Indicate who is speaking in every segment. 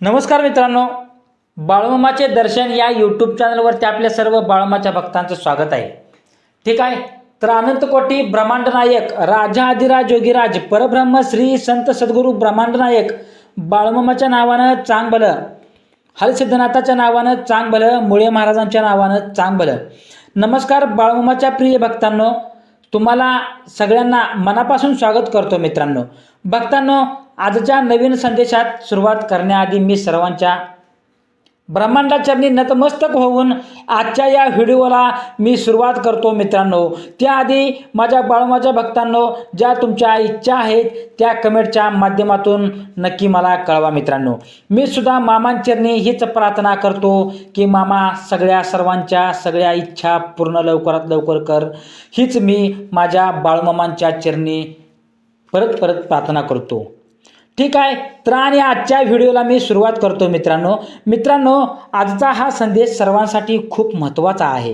Speaker 1: नमस्कार मित्रांनो बाळमामाचे दर्शन या यूट्यूब चॅनलवरती आपल्या सर्व बाळमाच्या भक्तांचं स्वागत आहे. ठीक आहे तर अनंतकोटी ब्रह्मांडनायक ब्रह्मांड नायक राजा आदिराज योगीराज परब्रह्म श्री संत सद्गुरू ब्रह्मांड नायक नावानं चांग भलं हरिसिद्धनाथाच्या नावानं चांगभलं मुळे महाराजांच्या नावानं चांगभलं नमस्कार बाळमामाच्या प्रिय भक्तांनो तुम्हाला सगळ्यांना मनापासून स्वागत करतो मित्रांनो. भक्तांनो आजच्या नवीन संदेशात सुरुवात करण्याआधी मी सर्वांच्या ब्रह्मांडाचरणी नतमस्तक होऊन आजच्या या व्हिडिओला मी सुरुवात करतो मित्रांनो. त्याआधी माझ्या बाळमाच्या भक्तांनो ज्या तुमच्या इच्छा आहेत त्या कमेंटच्या माध्यमातून नक्की मला कळवा मित्रांनो. मी सुद्धा मामांचरणी हीच प्रार्थना करतो की मामा सगळ्या सर्वांच्या सगळ्या इच्छा पूर्ण लवकरात लवकर कर. हीच मी माझ्या बाळमामांच्या चरणी परत परत प्रार्थना करतो. ठीक आहे? तर आणि आजच्या व्हिडिओला मी सुरुवात करतो मित्रांनो. मित्रांनो आजचा हा संदेश सर्वांसाठी खूप महत्त्वाचा आहे.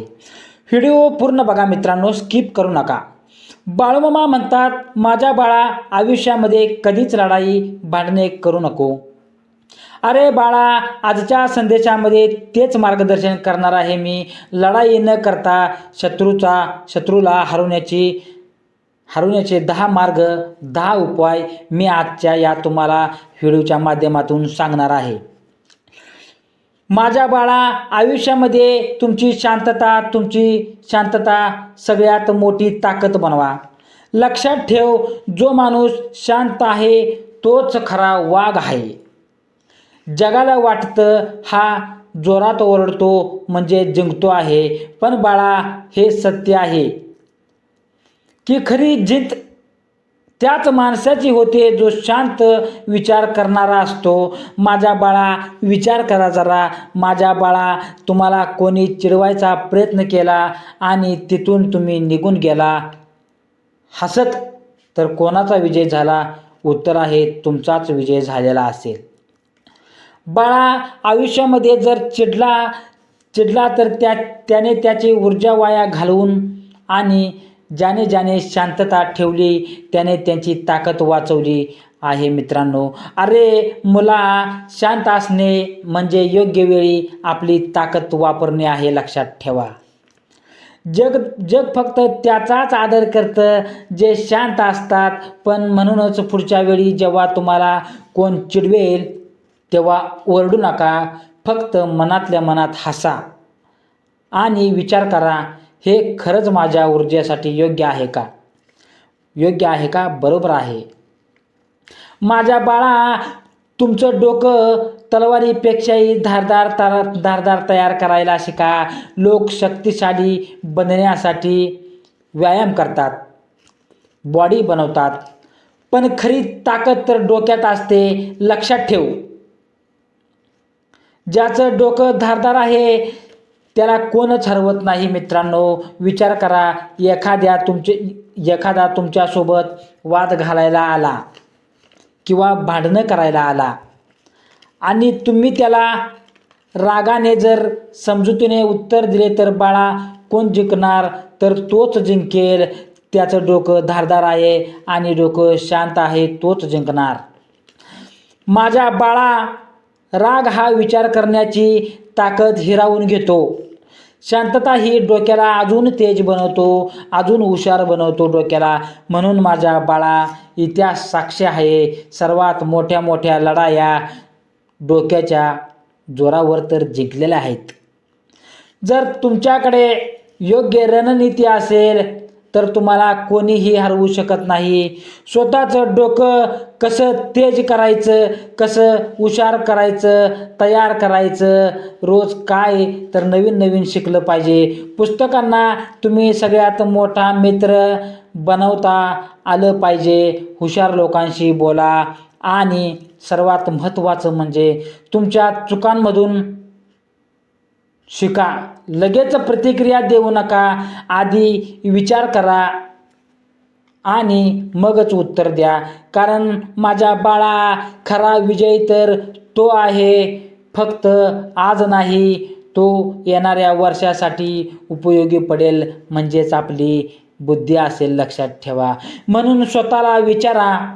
Speaker 1: व्हिडिओ पूर्ण बघा मित्रांनो स्किप करू नका. बाळूमामा म्हणतात माझ्या बाळा आयुष्यामध्ये कधीच लढाई भांडणे करू नको. अरे बाळा आजच्या संदेशामध्ये तेच मार्गदर्शन करणार आहे मी. लढाई न करता शत्रूचा शत्रूला हरवण्याची हरवण्याचे दहा मार्ग दहा उपाय मी आजच्या या तुम्हाला व्हिडिओच्या माध्यमातून सांगणार आहे. माझ्या बाळा आयुष्यामध्ये तुमची शांतता तुमची शांतता सगळ्यात मोठी ताकद बनवा. लक्षात ठेव जो माणूस शांत आहे तोच खरा वाघ आहे. जगाला वाटतं हा जोरात ओरडतो म्हणजे जिंकतो आहे पण बाळा हे सत्य आहे. की खरी जित त्याच माणसाची होते जो शांत विचार करणारा असतो. माझ्या बाळा विचार करा जरा. माझ्या बाळा तुम्हाला कोणी चिडवायचा प्रयत्न केला आणि तिथून तुम्ही निघून गेला. हसत तर कोणाचा विजय झाला? उत्तर आहे तुमचाच विजय झालेला असेल. बाळा आयुष्यामध्ये जर चिडला चिडला तर त्या त्याने त्याची ऊर्जा वाया घालवून आणि ज्याने ज्याने शांतता ठेवली त्याने त्यांची ताकद वाचवली आहे मित्रांनो. अरे मुला शांत असणे म्हणजे योग्य वेळी आपली ताकद वापरणे आहे लक्षात ठेवा. जग जग फक्त त्याचाच आदर करतं जे शांत असतात. पण म्हणूनच पुढच्या वेळी जेव्हा तुम्हाला कोण चिडवेल तेव्हा ओरडू नका. फक्त मनातल्या मनात हसा आणि विचार करा. हे खरंच माझ्या ऊर्जेसाठी योग्य आहे का? योग्य आहे का? बरोबर आहे. माझ्या बाळा तुमचं डोकं तलवारीपेक्षाही धारदार तार धारदार तयार करायला शिका लोक शक्तिशाली बनण्यासाठी व्यायाम करतात बॉडी बनवतात. पण खरी ताकद तर डोक्यात असते लक्षात ठेव. ज्याचं डोकं धारदार आहे त्याला कोणच हरवत नाही मित्रांनो. विचार करा एखाद्या तुमचे एखादा तुमच्यासोबत वाद घालायला आला किंवा भांडणं करायला आला आणि तुम्ही त्याला रागाने जर समजुतीने उत्तर दिले तर बाळा कोण जिंकणार? तर तोच जिंकेल. त्याचं डोकं धारदार आहे आणि डोकं शांत आहे तोच जिंकणार. माझ्या बाळा राग हा विचार करण्याची ताकद हिरावून घेतो. शांतता ही डोक्याला अजून तेज बनवतो अजून हुशार बनवतो डोक्याला. म्हणून माझ्या बाळा इतिहास साक्षी आहे. सर्वात मोठ्या मोठ्या लढाया डोक्याच्या जोरावर तर जिंकलेल्या आहेत. जर तुमच्याकडे योग्य रणनीती असेल तर तुम्हाला कोणीही हरवू शकत नाही. स्वतःचं डोकं कसं तेज करायचं कसं हुशार करायचं तयार करायचं रोज काय तर नवीन नवीन शिकलं पाहिजे. पुस्तकांना तुम्ही सगळ्यात मोठा मित्र बनवता आलं पाहिजे. हुशार लोकांशी बोला. आणि सर्वात महत्त्वाचं म्हणजे तुमच्या चुकांमधून शिका. लगेच प्रतिक्रिया देऊ नका. आधी विचार करा आणि मगच उत्तर द्या. कारण माझ्या बाळा खरा विजय तर तो आहे. फक्त आज नाही तो येणाऱ्या वर्षासाठी उपयोगी पडेल म्हणजेच आपली बुद्धी असेल लक्षात ठेवा. म्हणून स्वतःला विचारा.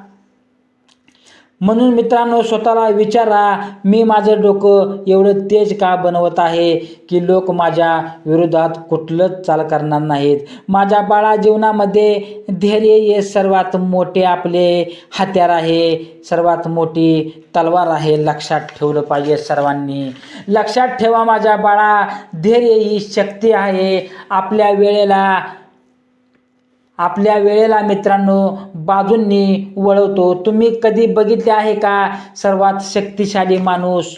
Speaker 1: म्हणून मित्रांनो स्वतःला विचारा मी माझं डोकं एवढं तेज का बनवत आहे की लोक माझ्या विरोधात कुठलंच चाल करणार नाहीत. माझ्या बाळा जीवनामध्ये धैर्य हे सर्वात मोठे आपले हत्यार आहे. सर्वात मोठी तलवार आहे. लक्षात ठेवलं पाहिजे सर्वांनी. लक्षात ठेवा माझ्या बाळा धैर्य ही शक्ती आहे. आपल्या वेळेला आपल्या वेळेला मित्रांनो बाजूंनी वळवतो. तुम्ही कधी बघितले आहे का? सर्वात शक्तिशाली माणूस.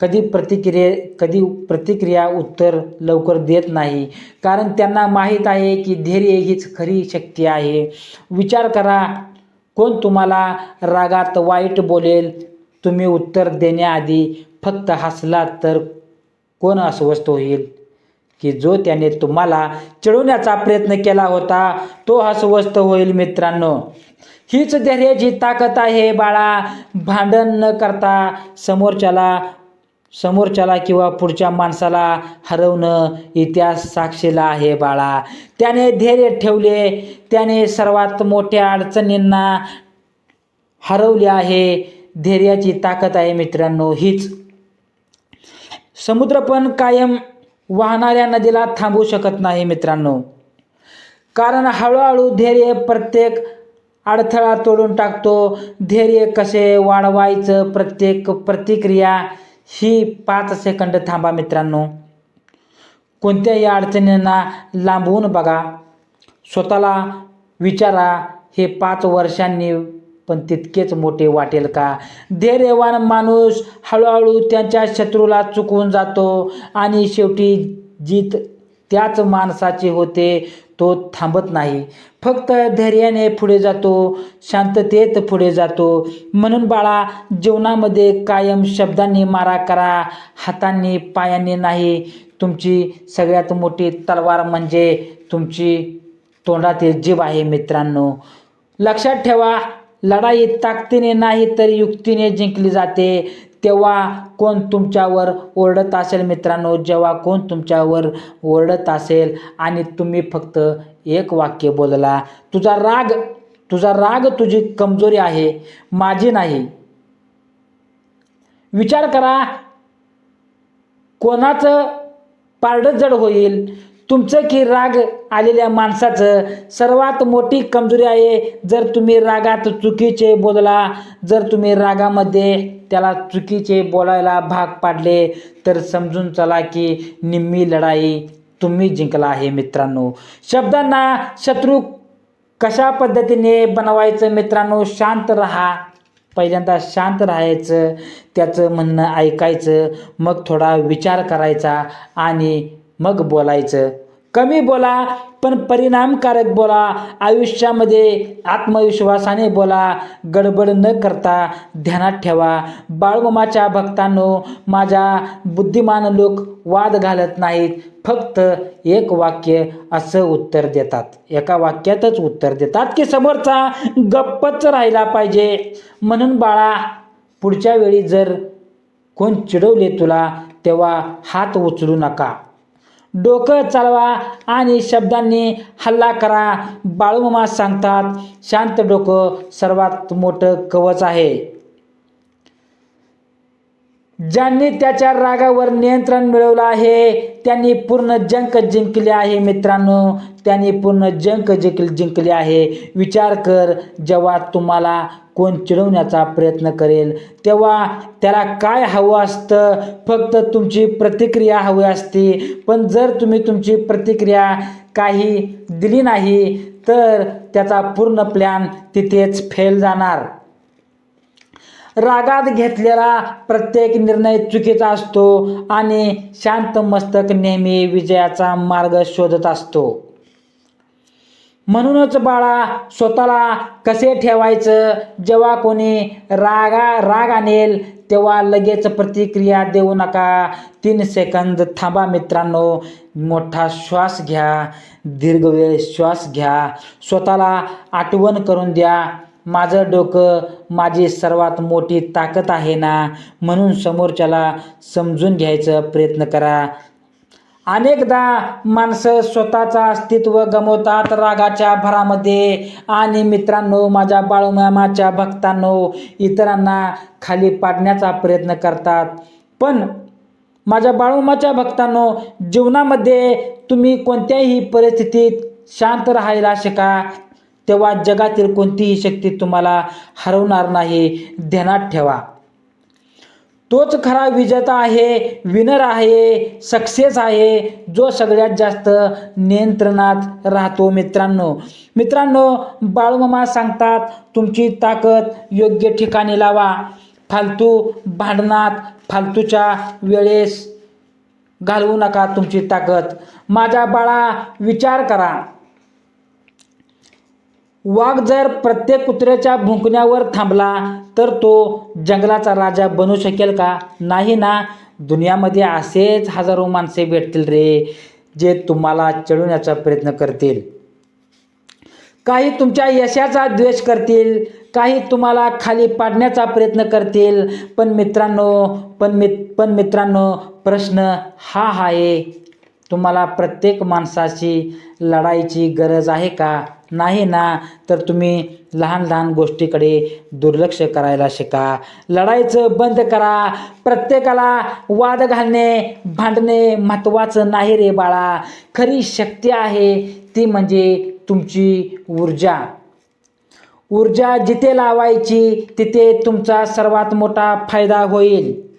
Speaker 1: कधी प्रतिक्रिये कधी प्रतिक्रिया उत्तर लवकर देत नाही. कारण त्यांना माहीत आहे की धैर्य हीच खरी शक्ती आहे. विचार करा कोण तुम्हाला रागात वाईट बोलेल? तुम्ही उत्तर देण्याआधी फक्त हसलात तर कोण अस्वस्थ होईल? की जो त्याने तुम्हाला चिडवण्याचा प्रयत्न केला होता तो अस्वस्थ होईल मित्रांनो. हीच धैर्याची ताकद आहे बाळा. भांडण न करता समोरच्याला समोरच्याला किंवा पुढच्या माणसाला हरवणं इतिहास साक्षीला आहे बाळा. त्याने धैर्य ठेवले त्याने सर्वात मोठ्या अडचणींना हरवले आहे. धैर्याची ताकद आहे मित्रांनो हीच. समुद्र पण कायम वाहणाऱ्या नदीला थांबवू शकत नाही मित्रांनो. कारण हळूहळू धैर्य प्रत्येक अडथळा तोडून टाकतो. धैर्य कसे वाढवायचं प्रत्येक प्रतिक्रिया ही पाच सेकंद थांबा मित्रांनो. कोणत्याही अडचणींना लांबवून बघा. स्वतःला विचारा. हे पाच वर्षांनी पण तितकेच मोठे वाटेल का? धैर्यवान माणूस हळूहळू त्यांच्या शत्रूला चुकवून जातो आणि शेवटी जीत त्याच माणसाची होते तो थांबत नाही. फक्त धैर्याने पुढे जातो शांततेत पुढे जातो. म्हणून बाळा जीवनामध्ये कायम शब्दांनी मारा करा हातांनी पायांनी नाही. तुमची सगळ्यात मोठी तलवार म्हणजे तुमची तोंडातील जीव आहे मित्रांनो. लक्षात ठेवा लढाई ताकदीने नाही तर युक्तीने जिंकली जाते. तेव्हा कोण तुमच्यावर ओरडत असेल मित्रांनो? जेव्हा कोण तुमच्यावर ओरडत असेल आणि तुम्ही फक्त एक वाक्य बोलला तुझा राग तुझा राग तुझी कमजोरी आहे माझी नाही. विचार करा कोणाचं पारडं जड होईल? तुमचं की राग आलेल्या माणसाचं? सर्वात मोठी कमजोरी आहे जर तुम्ही रागात चुकीचे बोलला जर तुम्ही रागामध्ये त्याला चुकीचे बोलायला भाग पाडले तर समजून चला की निम्मी लढाई तुम्ही जिंकला आहे मित्रांनो. शब्दांना शत्रू कशा पद्धतीने बनवायचं मित्रांनो? शांत राहा. पहिल्यांदा शांत राहायचं त्याचं म्हणणं ऐकायचं मग थोडा विचार करायचा आणि मग बोलायचं. कमी बोला पण परिणामकारक बोला. आयुष्यामध्ये आत्मविश्वासाने बोला. गडबड न करता ध्यानात ठेवा. बाळगोमाच्या भक्तांनो माझ्या बुद्धिमान लोक वाद घालत नाहीत. फक्त एक वाक्य असं उत्तर देतात. एका वाक्यातच उत्तर देतात की समोरचा गप्पच राहिला पाहिजे. म्हणून बाळा पुढच्या वेळी जर कोण चिडवले तुला तेव्हा हात उचलू नका. डोकं चालवा आणि शब्दांनी हल्ला करा. बाळूमामा सांगतात शांत डोकं सर्वात मोठं कवच आहे. ज्यांनी त्याच्या रागावर नियंत्रण मिळवलं आहे त्यांनी पूर्ण जंक जिंकले आहे मित्रांनो. त्यांनी पूर्ण जंक जिंक जिंकले आहे. विचार कर जेव्हा तुम्हाला कोण चिडवण्याचा प्रयत्न करेल तेव्हा त्याला काय हवं असतं? फक्त तुमची प्रतिक्रिया हवी असते. पण जर तुम्ही तुमची प्रतिक्रिया काही दिली नाही तर त्याचा पूर्ण प्लॅन तिथेच फेल जाणार. रागात घेतलेला प्रत्येक निर्णय चुकीचा असतो आणि शांत मस्तक नेहमी विजयाचा मार्ग शोधत असतो. म्हणूनच बाळा स्वतःला कसे ठेवायचं? जेव्हा कोणी रागा राग आणेल तेव्हा लगेच प्रतिक्रिया देऊ नका. तीन सेकंद थांबा मित्रांनो. मोठा श्वास घ्या. दीर्घ वेळ श्वास घ्या. स्वतःला आठवण करून द्या. माझं डोकं माझी सर्वात मोठी ताकद आहे ना? म्हणून समोरच्याला समजून घ्यायचा प्रयत्न करा. अनेकदा माणसं स्वतःचं अस्तित्व गमवतात रागाच्या भरामध्ये. आणि मित्रांनो माझ्या बाळूमामाच्या भक्तांनो इतरांना खाली पाडण्याचा प्रयत्न करतात. पण माझ्या बाळूमाच्या भक्तांनो जीवनामध्ये तुम्ही कोणत्याही परिस्थितीत शांत राहायला शिका. तेव्हा जगातील कोणतीही शक्ती तुम्हाला हरवणार नाही. ध्यानात ठेवा. तोच खरा विजेता आहे विनर आहे सक्सेस आहे जो सगळ्यात जास्त नियंत्रणात राहतो मित्रांनो. मित्रांनो बाळूमामा सांगतात तुमची ताकद योग्य ठिकाणी लावा. फालतू भांडणात फालतूच्या वेळेस घालवू नका तुमची ताकद. माझ्या बाळा विचार करा. वाघ जर प्रत्येक कुत्र्याच्या भुंकण्यावर थांबला तर तो जंगलाचा राजा बनू शकेल का? नाही ना. दुनियामध्ये असेच हजारो माणसे भेटतील रे जे तुम्हाला चढवण्याचा प्रयत्न करतील. काही तुमच्या यशाचा द्वेष करतील काही तुम्हाला खाली पाडण्याचा प्रयत्न करतील. पण मित्रांनो पण मित पण मित्रांनो प्रश्न हा आहे तुम्हाला प्रत्येक माणसाशी लढाईची गरज आहे का? नाही ना तर तुम्ही लहान लहान गोष्टीकडे दुर्लक्ष करायला शिका. लढायचं बंद करा. प्रत्येकाला वाद घालणे भांडणे महत्त्वाचं नाही रे बाळा. खरी शक्ती आहे ती म्हणजे तुमची ऊर्जा. ऊर्जा जिथे लावायची तिथे तुमचा सर्वात मोठा फायदा होईल.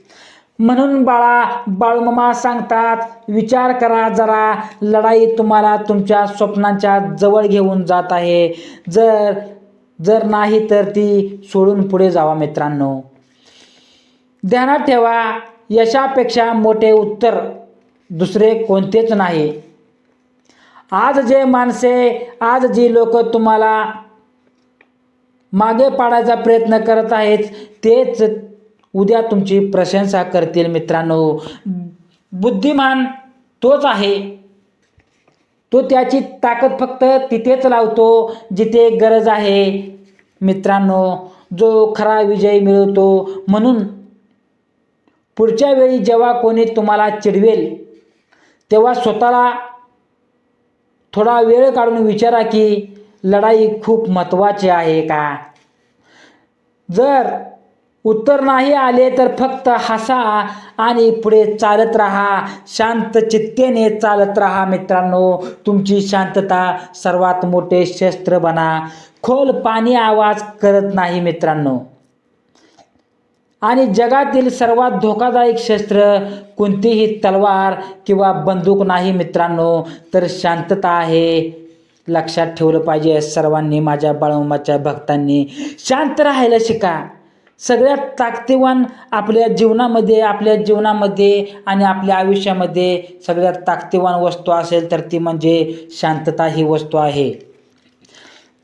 Speaker 1: म्हणून बाळा बाळमामा सांगतात विचार करा जरा. लढाई तुम्हाला तुमच्या स्वप्नांच्या जवळ घेऊन जात आहे. जर जर नाही तर ती सोडून पुढे जावा मित्रांनो. ध्यानात ठेवा यशापेक्षा मोठे उत्तर दुसरे कोणतेच नाही. आज जे माणसे आज जी लोक तुम्हाला मागे पाडायचा प्रयत्न करत आहेत तेच उद्या तुमची प्रशंसा करतील मित्रांनो. बुद्धिमान तोच आहे. तो त्याची ताकद फक्त तिथेच लावतो जिथे गरज आहे. मित्रांनो जो खरा विजय मिळवतो म्हणून पुढच्या वेळी जेव्हा कोणी तुम्हाला चिडवेल तेव्हा स्वतःला थोडा वेळ काढून विचारा की लढाई खूप महत्त्वाची आहे का? जर उत्तर नाही आले तर फक्त हसा आणि पुढे चालत राहा. शांत चित्तेने चालत राहा मित्रांनो. तुमची शांतता सर्वात मोठे शस्त्र बना. खोल पाणी आवाज करत नाही मित्रांनो. आणि जगातील सर्वात धोकादायक शस्त्र कोणतीही तलवार किंवा बंदूक नाही मित्रांनो. तर शांतता आहे. लक्षात ठेवलं पाहिजे सर्वांनी माझ्या बाळूमाच्या भक्तांनी. शांत राहायला शिका. सगळ्यात ताकदीवान आपल्या जीवनामध्ये आपल्या जीवनामध्ये आणि आपल्या आयुष्यामध्ये सगळ्यात ताकदीवान वस्तू असेल तर ती म्हणजे शांतता ही वस्तू आहे.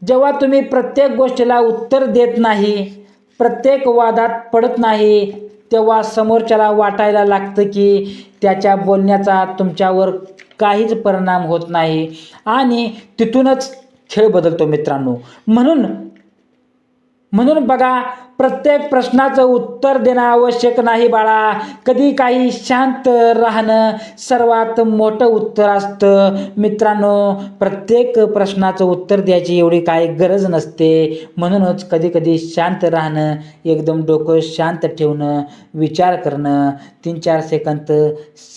Speaker 1: जेव्हा तुम्ही प्रत्येक गोष्टीला उत्तर देत नाही प्रत्येक वादात पडत नाही तेव्हा समोरच्याला वाटायला लागतं की त्याच्या बोलण्याचा तुमच्यावर काहीच परिणाम होत नाही आणि तिथूनच खेळ बदलतो मित्रांनो. म्हणून म्हणून बघा प्रत्येक प्रश्नाचं उत्तर देणं आवश्यक नाही बाळा. कधी काही शांत राहणं सर्वात मोठं उत्तर असतं. मित्रांनो प्रत्येक प्रश्नाचं उत्तर द्यायची एवढी काही गरज नसते. म्हणूनच कधी कधी शांत राहणं एकदम डोकं शांत ठेवणं विचार करणं तीन चार सेकंद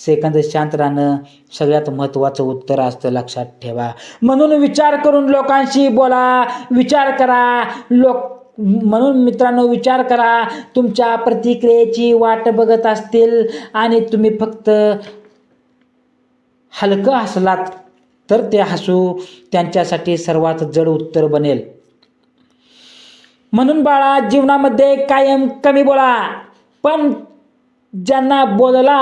Speaker 1: सेकंद शांत राहणं सगळ्यात महत्त्वाचं उत्तर असतं लक्षात ठेवा. म्हणून विचार करून लोकांशी बोला. विचार करा. लोक म्हणून मित्रांनो विचार करा तुमच्या प्रतिक्रियेची वाट बघत असतील आणि तुम्ही फक्त हलकं हसलात तर ते हसू त्यांच्यासाठी सर्वात जड उत्तर बनेल. म्हणून बाळा जीवनामध्ये कायम कमी बोला पण ज्यांना बोलला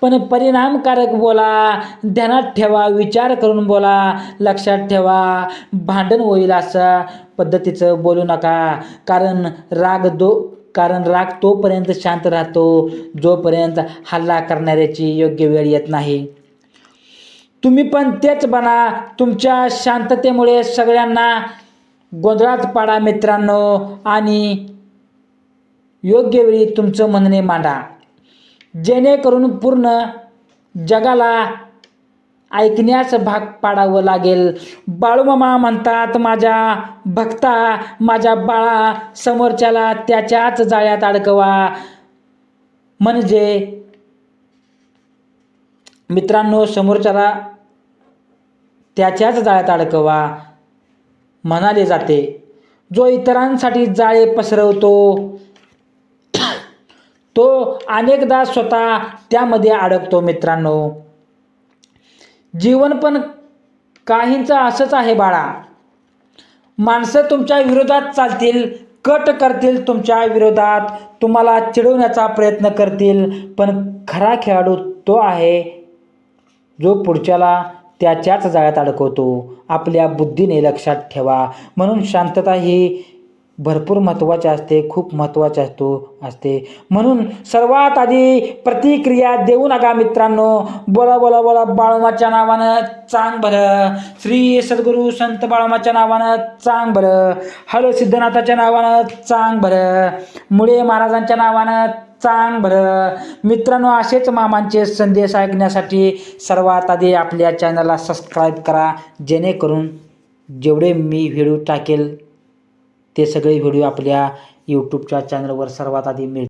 Speaker 1: पण परिणामकारक बोला ध्यानात ठेवा विचार करून बोला लक्षात ठेवा भांडण होईल अशा पद्धतीचं बोलू नका. कारण राग दो कारण राग तोपर्यंत शांत राहतो जोपर्यंत हल्ला करणाऱ्याची योग्य वेळ येत नाही. तुम्ही पण तेच बना तुमच्या शांततेमुळे सगळ्यांना गोंधळात पाडा मित्रांनो आणि योग्य वेळी तुमचं म्हणणे मांडा. जेणेकरून पूर्ण जगाला ऐकण्यास भाग पाडावं लागेल. बाळूमामा म्हणतात माझ्या भक्ता माझ्या बाळा समोरच्याला त्याच्याच जाळ्यात अडकवा. म्हणजे मित्रांनो समोरच्याला त्याच्याच जाळ्यात अडकवा म्हणाले जाते. जो इतरांसाठी जाळे पसरवतो तो अनेकदा स्वतः त्यामध्ये अडकतो मित्रांनो. जीवन पण काहींचं असंच आहे बाळा. माणसं तुमच्या विरोधात चालतील कट करतील तुमच्या विरोधात तुम्हाला चिडवण्याचा प्रयत्न करतील पण खरा खेळाडू तो आहे जो पुढच्याला त्याच्याच जाळ्यात अडकवतो. आपल्या बुद्धीने लक्षात ठेवा. म्हणून शांतता ही भरपूर महत्त्वाचे असते खूप महत्त्वाचे असतो असते. म्हणून सर्वात आधी प्रतिक्रिया देऊ नका मित्रांनो. बोला बोला बोला बाळमाच्या नावानं चांग भरं श्री सद्गुरू संत बाळमाच्या नावानं चांग भरं हलो सिद्धनाथाच्या नावानं चांग भरं मुळे महाराजांच्या नावानं चांग भरं मित्रांनो असेच मामांचे संदेश ऐकण्यासाठी सर्वात आधी आपल्या चॅनलला सबस्क्राईब करा. जेणेकरून जेवढे मी व्हिडिओ टाकेल ते सगळे व्हिडिओ आपल्या यूट्यूबच्या चॅनलवर सर्वात आधी मिळतील.